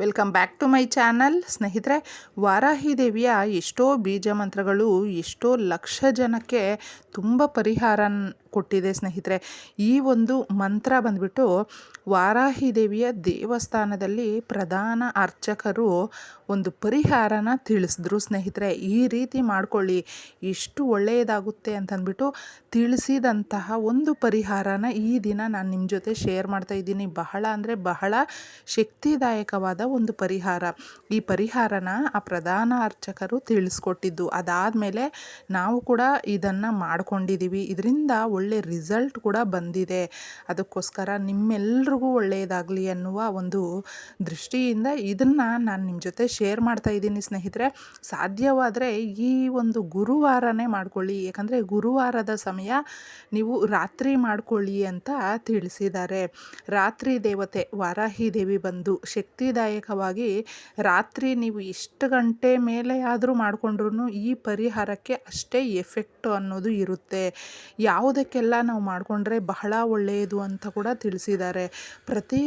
Welcome back to my channel. ಸ್ನೇಹಿತರೆ ವಾರಾಹಿ ದೇವಿಯ ಎಷ್ಟೋ ಬೀಜ ಮಂತ್ರಗಳು ಎಷ್ಟೋ ಲಕ್ಷ ಜನಕ್ಕೆ ತುಂಬ ಪರಿಹಾರ ಕೊಟ್ಟಿದೆ ಸ್ನೇಹಿತರೆ. ಈ ಒಂದು ಮಂತ್ರ ಬಂದ್ಬಿಟ್ಟು ವಾರಾಹಿ ದೇವಿಯ ದೇವಸ್ಥಾನದಲ್ಲಿ ಪ್ರಧಾನ ಅರ್ಚಕರು ಒಂದು ಪರಿಹಾರನ ತಿಳಿಸಿದ್ರು ಸ್ನೇಹಿತರೆ. ಈ ರೀತಿ ಮಾಡಿಕೊಳ್ಳಿ. ಎಷ್ಟು ಒಳ್ಳೆಯದಾಗುತ್ತೆ ಅಂತಂದ್ಬಿಟ್ಟು ತಿಳಿಸಿದಂತಹ ಒಂದು ಪರಿಹಾರನ ಈ ದಿನ ನಾನು ನಿಮ್ಮ ಜೊತೆ ಶೇರ್ ಮಾಡ್ತಾ ಇದ್ದೀನಿ. ಬಹಳ ಅಂದರೆ ಬಹಳ ಶಕ್ತಿದಾಯಕವಾದ ಒಂದು ಪರಿಹಾರ. ಈ ಪರಿಹಾರನ ಆ ಪ್ರಧಾನ ಅರ್ಚಕರು ತಿಳಿಸ್ಕೊಟ್ಟಿದ್ದು. ಅದಾದಮೇಲೆ ನಾವು ಕೂಡ ಇದನ್ನು ಮಾಡ್ಕೊಂಡಿದ್ದೀವಿ ಇದರಿಂದ ಒಳ್ಳೆ ರಿಸಲ್ಟ್ ಕೂಡ ಬಂದಿದೆ. ಅದಕ್ಕೋಸ್ಕರ ನಿಮ್ಮೆಲ್ರಿಗೂ ಒಳ್ಳೆಯದಾಗಲಿ ಅನ್ನುವ ಒಂದು ದೃಷ್ಟಿಯಿಂದ ಇದನ್ನು ನಾನು ನಿಮ್ಮ ಜೊತೆ ಶೇರ್ ಮಾಡ್ತಾ ಇದ್ದೀನಿ ಸ್ನೇಹಿತರೆ. ಸಾಧ್ಯವಾದರೆ ಈ ಒಂದು ಗುರುವಾರನೇ ಮಾಡ್ಕೊಳ್ಳಿ. ಯಾಕಂದರೆ ಗುರುವಾರದ ಸಮಯ ನೀವು ರಾತ್ರಿ ಮಾಡ್ಕೊಳ್ಳಿ ಅಂತ ತಿಳಿಸಿದ್ದಾರೆ. ರಾತ್ರಿ ದೇವತೆ ವಾರಾಹಿ ದೇವಿ ಬಂದು ಶಕ್ತಿದಾಯಕವಾಗಿ ರಾತ್ರಿ ನೀವು ಎಷ್ಟು ಗಂಟೆ ಮೇಲೆ ಆದರೂ ಮಾಡಿಕೊಂಡ್ರೂ ಈ ಪರಿಹಾರಕ್ಕೆ ಅಷ್ಟೇ ಎಫೆಕ್ಟು ಅನ್ನೋದು ಇರುತ್ತೆ. ಯಾವುದಕ್ಕೆಲ್ಲ ನಾವು ಮಾಡಿಕೊಂಡ್ರೆ ಬಹಳ ಒಳ್ಳೆಯದು ಅಂತ ಕೂಡ ತಿಳಿಸಿದ್ದಾರೆ. ಪ್ರತಿ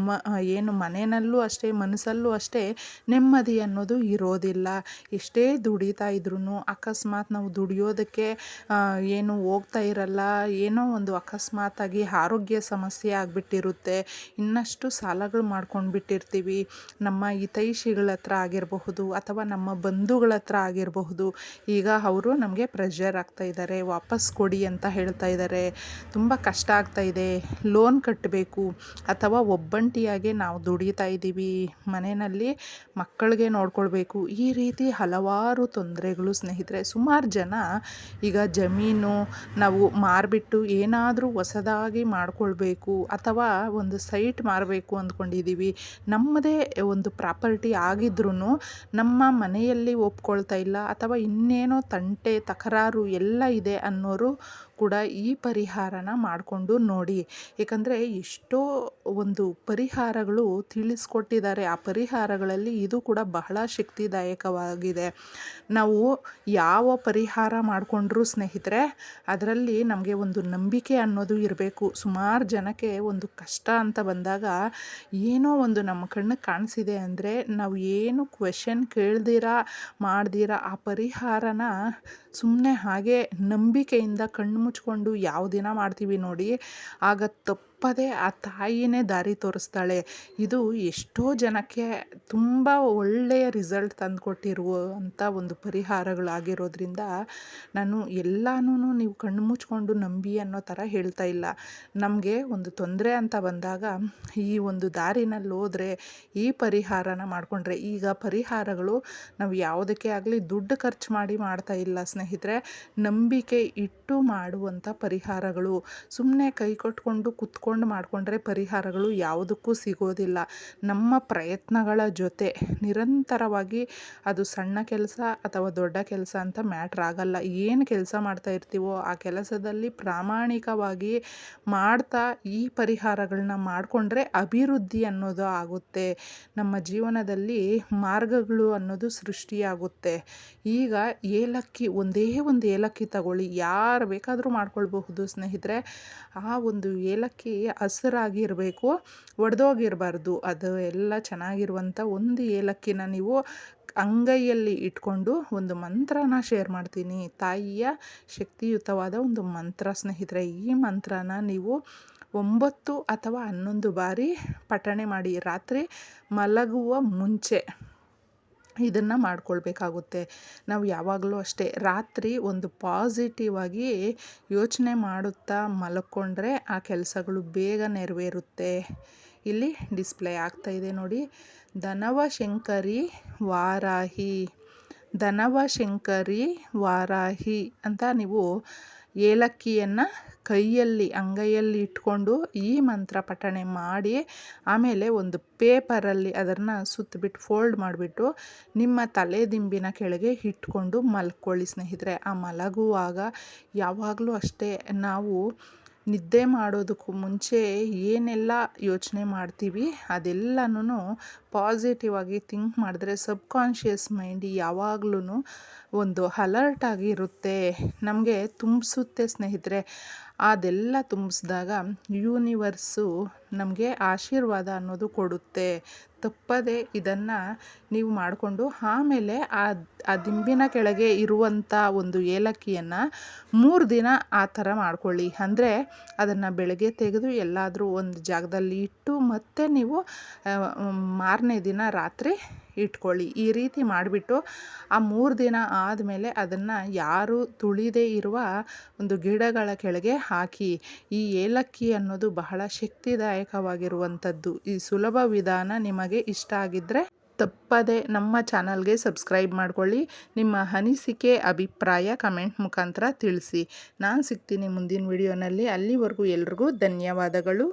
ಮ, ಏನು ಮನೆಯಲ್ಲೂ ಅಷ್ಟೇ, ಮನಸ್ಸಲ್ಲೂ ಅಷ್ಟೇ ನೆಮ್ಮದಿ ಅನ್ನೋದು ಇರೋದಿಲ್ಲ. ಎಷ್ಟೇ ದುಡಿತಾ ಇದ್ರೂ ಅಕಸ್ಮಾತ್ ನಾವು ದುಡಿಯೋದಕ್ಕೆ ಏನು ಹೋಗ್ತಾ ಇರಲ್ಲ, ಏನೋ ಒಂದು ಅಕಸ್ಮಾತಾಗಿ ಆರೋಗ್ಯ ಸಮಸ್ಯೆ ಆಗಿಬಿಟ್ಟಿರುತ್ತೆ. ಇನ್ನಷ್ಟು ಸಾಲಗಳು ಮಾಡ್ಕೊಂಡು ಬಿಟ್ಟಿರ್ತೀವಿ ನಮ್ಮ ಹಿತೈಷಿಗಳ ಹತ್ರ ಆಗಿರಬಹುದು ಅಥವಾ ನಮ್ಮ ಬಂಧುಗಳ ಹತ್ರ ಆಗಿರಬಹುದು. ಈಗ ಅವರು ನಮಗೆ ಪ್ರೆಷರ್ ಆಗ್ತಾ ಇದ್ದಾರೆ. ವಾಪಸ್ ಕೊಡಿ ಅಂತ ಹೇಳ್ತಾ ಇದ್ದಾರೆ. ತುಂಬ ಕಷ್ಟ ಆಗ್ತಾ ಇದೆ. ಲೋನ್ ಕಟ್ಟಬೇಕು ಅಥವಾ ಒಬ್ಬಂಟಿಯಾಗೆ ನಾವು ದುಡಿತಾ ಇದ್ದೀವಿ. ಮನೆಯಲ್ಲಿ ಮಕ್ಕಳಿಗೆ ನೋಡ್ಕೊಳ್ಬೇಕು. ಈ ರೀತಿ ಹಲವಾರು ತೊಂದರೆಗಳು ಸ್ನೇಹಿತರೆ. ಸುಮಾರು ಜನ ಈಗ ಜಮೀನು ನಾವು ಮಾರಿಬಿಟ್ಟು ಏನಾದರೂ ಹೊಸದಾಗಿ ಮಾಡಿಕೊಳ್ಬೇಕು. ಅಥವಾ ಒಂದು ಸೈಟ್ ಮಾರಬೇಕು ಅಂದ್ಕೊಂಡಿದ್ದೀವಿ. ನಮ್ಮದೇ ಒಂದು ಪ್ರಾಪರ್ಟಿ ಆಗಿದ್ರೂ ನಮ್ಮ ಮನೆಯಲ್ಲಿ ಒಪ್ಕೊಳ್ತಾ ಇಲ್ಲ. ಅಥವಾ ಇನ್ನೇನೋ ತಂಟೆ, ತಕರಾರು ಎಲ್ಲ ಇದೆ ಅನ್ನೋರು ಕೂಡ ಈ ಪರಿಹಾರನ ಮಾಡಿಕೊಂಡು ನೋಡಿ. ಏಕೆಂದರೆ ಎಷ್ಟೋ ಒಂದು ಪರಿಹಾರಗಳು ತಿಳಿಸ್ಕೊಟ್ಟಿದ್ದಾರೆ. ಆ ಪರಿಹಾರಗಳಲ್ಲಿ ಇದು ಕೂಡ ಬಹಳ ಶಕ್ತಿದಾಯಕವಾಗಿದೆ. ನಾವು ಯಾವ ಪರಿಹಾರ ಮಾಡಿಕೊಂಡ್ರೂ ಸ್ನೇಹಿತರೆ, ಅದರಲ್ಲಿ ನಮಗೆ ಒಂದು ನಂಬಿಕೆ ಅನ್ನೋದು ಇರಬೇಕು. ಸುಮಾರು ಜನಕ್ಕೆ ಒಂದು ಕಷ್ಟ ಅಂತ ಬಂದಾಗ ಏನೋ ಒಂದು ನಮ್ಮ ಕಣ್ಣಿಗೆ ಕಾಣಿಸಿದೆ ಅಂದರೆ ನಾವು ಏನು ಕ್ವೆಶನ್ ಕೇಳ್ದಿರ, ಮಾಡ್ದಿರ, ಆ ಪರಿಹಾರನ ಸುಮ್ಮನೆ ಹಾಗೆ ನಂಬಿಕೆಯಿಂದ ಕಣ್ಣು ಮುಚ್ಕೊಂಡು ಯಾವ ದಿನ ಮಾಡ್ತೀವಿ ನೋಡಿ. ಆಗ ತಪ್ಪದೇ ಆ ತಾಯಿಯೇ ದಾರಿ ತೋರಿಸ್ತಾಳೆ. ಇದು ಎಷ್ಟೋ ಜನಕ್ಕೆ ತುಂಬ ಒಳ್ಳೆಯ ರಿಸಲ್ಟ್ ತಂದುಕೊಟ್ಟಿರುವಂಥ ಒಂದು ಪರಿಹಾರಗಳಾಗಿರೋದ್ರಿಂದ ನಾನು ಎಲ್ಲಾನು ನೀವು ಕಣ್ಣು ಮುಚ್ಕೊಂಡು ನಂಬಿ ಅನ್ನೋ ಥರ ಹೇಳ್ತಾ ಇಲ್ಲ. ನಮಗೆ ಒಂದು ತೊಂದರೆ ಅಂತ ಬಂದಾಗ ಈ ಒಂದು ದಾರಿನಲ್ಲಿ ಹೋದರೆ ಈ ಪರಿಹಾರನ ಮಾಡಿಕೊಂಡ್ರೆ ಈಗ ಪರಿಹಾರಗಳು ನಾವು ಯಾವುದಕ್ಕೆ ಆಗಲಿ ದುಡ್ಡು ಖರ್ಚು ಮಾಡಿ ಮಾಡ್ತಾ ಇಲ್ಲ ಸ್ನೇಹಿತರೆ. ನಂಬಿಕೆ ಇಟ್ಟು ಮಾಡುವಂಥ ಪರಿಹಾರಗಳು. ಸುಮ್ಮನೆ ಕೈ ಕೊಟ್ಕೊಂಡು ಕುತ್ಕೊಂಡು ಮಾಡಿಕೊಂಡ್ರೆ ಪರಿಹಾರಗಳು ಯಾವುದಕ್ಕೂ ಸಿಗೋದಿಲ್ಲ. ನಮ್ಮ ಪ್ರಯತ್ನಗಳ ಜೊತೆ ನಿರಂತರವಾಗಿ ಅದು ಸಣ್ಣ ಕೆಲಸ ಅಥವಾ ದೊಡ್ಡ ಕೆಲಸ ಅಂತ ಮ್ಯಾಟ್ರ್ ಆಗಲ್ಲ. ಏನು ಕೆಲಸ ಮಾಡ್ತಾ ಇರ್ತೀವೋ ಆ ಕೆಲಸದಲ್ಲಿ ಪ್ರಾಮಾಣಿಕವಾಗಿ ಮಾಡ್ತಾ ಈ ಪರಿಹಾರಗಳನ್ನ ಮಾಡಿಕೊಂಡ್ರೆ ಅಭಿವೃದ್ಧಿ ಅನ್ನೋದು ಆಗುತ್ತೆ. ನಮ್ಮ ಜೀವನದಲ್ಲಿ ಮಾರ್ಗಗಳು ಅನ್ನೋದು ಸೃಷ್ಟಿಯಾಗುತ್ತೆ. ಈಗ ಏಲಕ್ಕಿ, ಒಂದೇ ಒಂದು ಏಲಕ್ಕಿ ತಗೊಳ್ಳಿ. ಯಾರು ಬೇಕಾದರೂ ಮಾಡ್ಕೊಳ್ಬಹುದು ಸ್ನೇಹಿತರೆ. ಆ ಒಂದು ಏಲಕ್ಕಿ ಹಸಿರಾಗಿರಬೇಕು, ಒಡೆದೋಗಿರಬಾರ್ದು. ಅದು ಎಲ್ಲ ಚೆನ್ನಾಗಿರುವಂಥ ಒಂದು ಏಲಕ್ಕಿನ ನೀವು ಅಂಗೈಯಲ್ಲಿ ಇಟ್ಕೊಂಡು ಒಂದು ಮಂತ್ರನ ಶೇರ್ ಮಾಡ್ತೀನಿ. ತಾಯಿಯ ಶಕ್ತಿಯುತವಾದ ಒಂದು ಮಂತ್ರ ಸ್ನೇಹಿತರೆ, ಈ ಮಂತ್ರನ ನೀವು ಒಂಬತ್ತು ಅಥವಾ ಹನ್ನೊಂದು ಬಾರಿ ಪಠಣೆ ಮಾಡಿ. ರಾತ್ರಿ ಮಲಗುವ ಮುಂಚೆ ಇದನ್ನು ಮಾಡ್ಕೊಳ್ಬೇಕಾಗುತ್ತೆ. ನಾವು ಯಾವಾಗಲೂ ಅಷ್ಟೇ ರಾತ್ರಿ ಒಂದು ಪಾಸಿಟಿವ್ ಆಗಿ ಯೋಚನೆ ಮಾಡುತ್ತಾ ಮಲ್ಕೊಂಡ್ರೆ ಆ ಕೆಲಸಗಳು ಬೇಗ ನೆರವೇರುತ್ತೆ. ಇಲ್ಲಿ ಡಿಸ್ಪ್ಲೇ ಆಗ್ತಾ ಇದೆ ನೋಡಿ. ಧನವಶಂಕರಿ ವಾರಾಹಿ. ಧನವಶಂಕರಿ ವಾರಾಹಿ ಅಂತ ನೀವು ಏಲಕ್ಕಿಯನ್ನು ಕೈಯಲ್ಲಿ, ಅಂಗೈಯಲ್ಲಿ ಇಟ್ಕೊಂಡು ಈ ಮಂತ್ರ ಪಠಣೆ ಮಾಡಿ, ಆಮೇಲೆ ಒಂದು ಪೇಪರಲ್ಲಿ ಅದನ್ನು ಸುತ್ತಬಿಟ್ಟು ಫೋಲ್ಡ್ ಮಾಡಿಬಿಟ್ಟು ನಿಮ್ಮ ತಲೆ ದಿಂಬಿನ ಕೆಳಗೆ ಇಟ್ಕೊಂಡು ಮಲ್ಕೊಳ್ಳಿ ಸ್ನೇಹಿತರೆ. ಆ ಮಲಗುವಾಗ ಯಾವಾಗಲೂ ಅಷ್ಟೇ ನಾವು ನಿದ್ದೆ ಮಾಡೋದಕ್ಕೂ ಮುಂಚೆ ಏನೆಲ್ಲ ಯೋಚನೆ ಮಾಡ್ತೀವಿ ಅದೆಲ್ಲನೂ ಪಾಸಿಟಿವ್ ಆಗಿ ಥಿಂಕ್ ಮಾಡಿದ್ರೆ ಸಬ್ಕಾನ್ಷಿಯಸ್ ಮೈಂಡ್ ಯಾವಾಗ್ಲೂ ಒಂದು ಅಲರ್ಟ್ ಆಗಿರುತ್ತೆ ನಮಗೆ ತುಂಬಿಸುತ್ತೆ ಸ್ನೇಹಿತರೆ. ಅದೆಲ್ಲ ತುಂಬಿಸಿದಾಗ ಯೂನಿವರ್ಸು ನಮಗೆ ಆಶೀರ್ವಾದ ಅನ್ನೋದು ಕೊಡುತ್ತೆ. ತಪ್ಪದೆ ಇದನ್ನು ನೀವು ಮಾಡಿಕೊಂಡು ಆಮೇಲೆ ಆ ಆ ದಿಂಬಿನ ಕೆಳಗೆ ಇರುವಂಥ ಒಂದು ಏಲಕ್ಕಿಯನ್ನು ಮೂರು ದಿನ ಆ ಥರ ಮಾಡ್ಕೊಳ್ಳಿ. ಅಂದರೆ ಅದನ್ನು ಬೆಳಗ್ಗೆ ತೆಗೆದು ಎಲ್ಲಾದರೂ ಒಂದು ಜಾಗದಲ್ಲಿ ಇಟ್ಟು ಮತ್ತೆ ನೀವು ಮಾರನೇ ದಿನ ರಾತ್ರಿ ಇಟ್ಕೊಳ್ಳಿ. ಈ ರೀತಿ ಮಾಡಿಬಿಟ್ಟು ಆ ಮೂರು ದಿನ ಆದಮೇಲೆ ಅದನ್ನು ಯಾರು ತುಳಿದೇ ಇರುವ ಒಂದು ಗಿಡಗಳ ಕೆಳಗೆ ಹಾಕಿ, ಈ ಏಲಕ್ಕಿ ಅನ್ನೋದು ಬಹಳ ಶಕ್ತಿದಾಯಕವಾಗಿರುವಂಥದ್ದು. ಈ ಸುಲಭ ವಿಧಾನ ನಿಮಗೆ ಇಷ್ಟ ಆಗಿದ್ದರೆ ತಪ್ಪದೆ ನಮ್ಮ ಚಾನಲ್ಗೆ ಸಬ್ಸ್ಕ್ರೈಬ್ ಮಾಡ್ಕೊಳ್ಳಿ. ನಿಮ್ಮ ಅನಿಸಿಕೆ, ಅಭಿಪ್ರಾಯ ಕಮೆಂಟ್ ಮುಖಾಂತರ ತಿಳಿಸಿ. ನಾನು ಸಿಗ್ತೀನಿ ಮುಂದಿನ ವಿಡಿಯೋನಲ್ಲಿ. ಅಲ್ಲಿವರೆಗೂ ಎಲ್ರಿಗೂ ಧನ್ಯವಾದಗಳು.